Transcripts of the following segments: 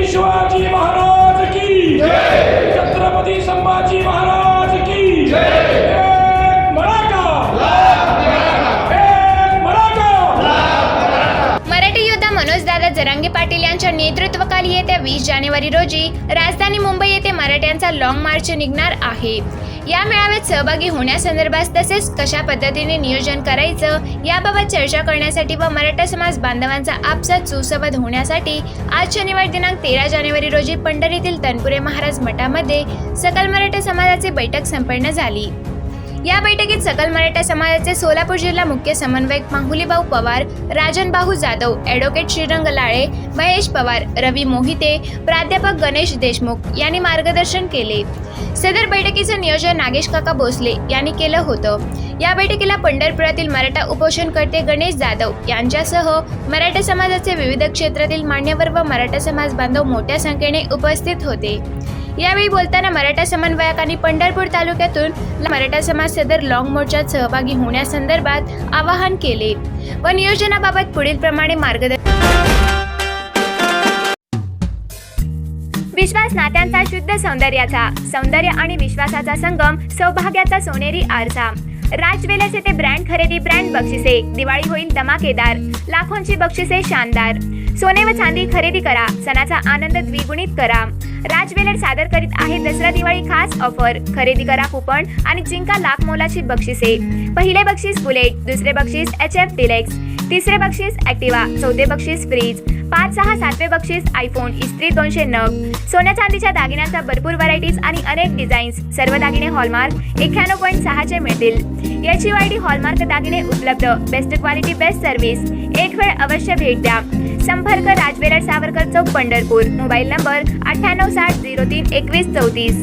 छत्रपती शिवाजी महाराज की छत्रपती संभाजी महाराज की मराठी! योद्धा मनोजदादा जरांगे पाटील यांच्या नेतृत्वाखाली येत्या वीस जानेवारी रोजी राजधानी मुंबई येथे मराठ्यांचा लाँग मार्च निघणार आहे. या मेळाव्यात सहभागी होण्यासंदर्भात तसेच कशा पद्धतीने नियोजन करायचं याबाबत चर्चा करण्यासाठी व मराठा समाज बांधवांचा आपसात सुसंवाद होण्यासाठी आज शनिवार दिनांक तेरा जानेवारी रोजी पंढरीतील तनपुरे महाराज मठामध्ये सकल मराठा समाजाची बैठक संपन्न झाली. या बैठकीत सकल मराठा समाजाचे सोलापूर जिल्हा मुख्य समन्वयक माहुलीभाऊ पवार राजन जाधव ॲडव्होकेट श्रीरंग लाळे महेश पवार रवी मोहिते प्राध्यापक गणेश देशमुख यांनी मार्गदर्शन केले. सदर बैठकीचं नियोजन नागेश काका भोसले यांनी केलं होतं. या बैठकीला पंढरपुरातील मराठा उपोषणकर्ते गणेश जाधव यांच्यासह मराठा समाजाचे विविध क्षेत्रातील मान्यवर व मराठा समाज बांधव मोठ्या संख्येने उपस्थित होते. यावेळी बोलताना मराठा समन्वयकांनी पंढरपूर तालुक्यातून मराठा समाज सदर लाँग मोर्चात सहभागी होण्यासंदर्भात आवाहन केले. व नियोजनाबाबत पुढील प्रमाणे मार्गदर्शन विश्वास नात्यांचा शुद्ध सौंदर्याचा सौंदर्य आणि विश्वासाचा संगम सौभाग्याचा सोनेरी आरसा. राज येथे ब्रँड खरेदी ब्रँड बक्षिसे दिवाळी होईल धमाकेदार लाखोंची बक्षिसे शानदार. सोने व चांदी खरेदी करा. सणाचा आनंद द्विगुणित करा. राज ज्वेलर्स सादर करीत आहे दसरा दिवाळी खास ऑफर खरेदी करा कुपन आणि जिंका लाख मोलाची बक्षिसे. पहिले बक्षीस बुलेट दुसरे बक्षीस एच एफ डिलेक्स तिसरे बक्षीस ॲक्टिवा चौथे बक्षीस फ्रीज पाच सहा सातवे बक्षीस आयफोन इस्त्री दोनशे नग. सोन्या चांदीच्या दागिन्यांचा भरपूर व्हरायटीज आणि अनेक डिझाईन्स सर्व दागिने हॉलमार्क एक्क्याण्णव पॉईंट सहाचे मिळतील. याची वायडी हॉलमार्क दागिने उपलब्ध. बेस्ट क्वालिटी बेस्ट सर्व्हिस एक वेळ अवश्य भेट द्या. संपर्क राजवेलर सावरकर चौक पंढरपूर. मोबाईल नंबर अठ्ठ्याण्णव साठ झिरो तीन एकवीस चौतीस.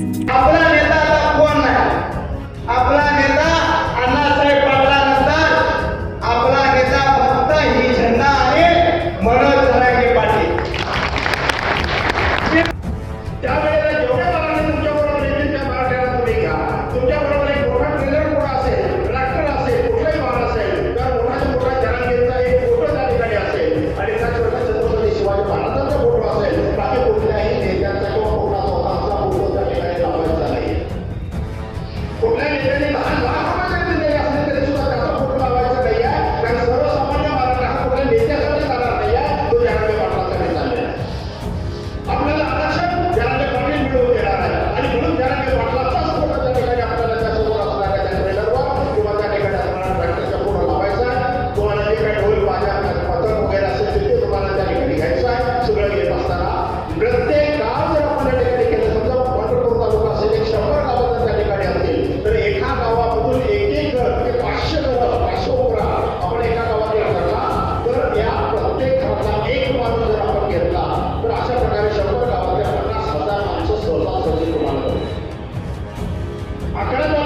Acá